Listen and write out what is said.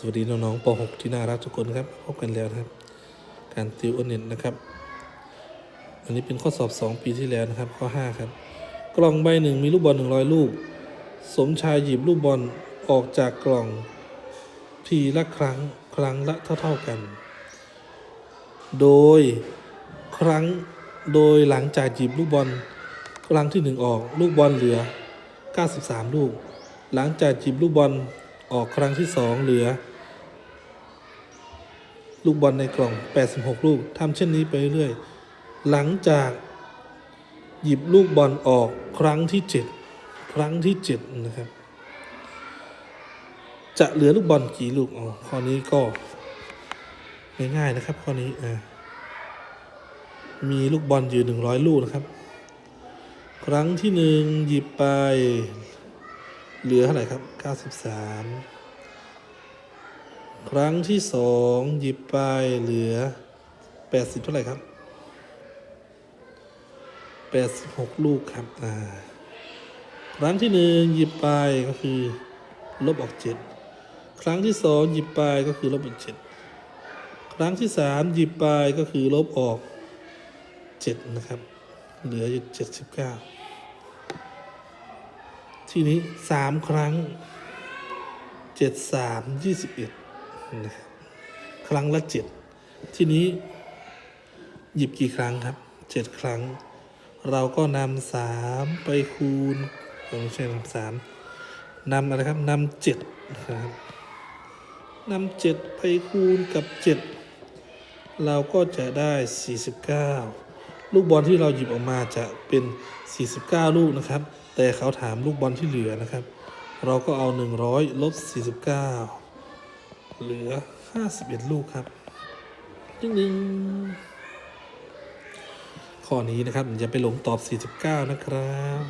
สวัสดีน้องๆป .6 ที่น่ารักทุกคนครับพบกันแล้วนะครับ การติวอเน็ตนะครับ อันนี้เป็นข้อสอบ 2 ปีที่แล้วนะครับ ข้อ 5 ครับ กล่องใบหนึ่งมีลูกบอล100 ลูก สมชายหยิบลูกบอลออกจากกล่องทีละครั้งครั้งละเท่า ๆกัน โดยครั้งโดยหลังจากหยิบลูกบอลครั้งที่หนึ่งออก ลูกบอลเหลือ 93 ลูก หลังจากหยิบลูกบอล ออกครั้งที่สองเหลือ ลูกบอลในกล่อง 86 ลูกทำเช่นนี้ไปเรื่อย หลังจากหยิบลูกบอลออกครั้งที่ 7 ครั้งที่ 7 นะครับ จะเหลือลูกบอลกี่ลูกอ๋อข้อนี้ก็ง่ายๆนะครับข้อนี้อ่ามีลูกบอลอยู่ 100 ลูกนะครับ ครั้งที่หนึ่งหยิบไป เหลือเท่าไหร่ครับ 93 ครั้งที่สองหยิบไปเหลือ 80 เท่าไหร่ครับ 86 ลูกครับอ่าครั้งที่หนึ่งหยิบไปก็คือ ลบออก 7 ครั้งที่สองหยิบไปก็คือลบออก 7 ครั้งที่สามหยิบไปก็คือลบออก 7 นะครับ เหลืออยู่ 79 ทีนี้สามครั้งเจ็ดสามยี่สิบเอ็ดนะครับครั้งละเจ็ดทีนี้หยิบกี่ครั้งครับเจ็ดครั้ง เราก็นำสามไปคูณเออไม่ใช่นำสามนำอะไรครับนำเจ็ดนะครับนำเจ็ดไปคูณกับเจ็ดเราก็จะได้สี่สิบเก้าลูกบอลที่เราหยิบออกมาจะเป็น 49 ลูกนะครับ แต่เขาถามลูกบอลที่เหลือนะครับ เราก็เอา 100 ลบ 49 เหลือ 51 ลูกครับจึงหนึ่งข้อนี้นะครับอย่าไปหลงตอบ 49 นะครับ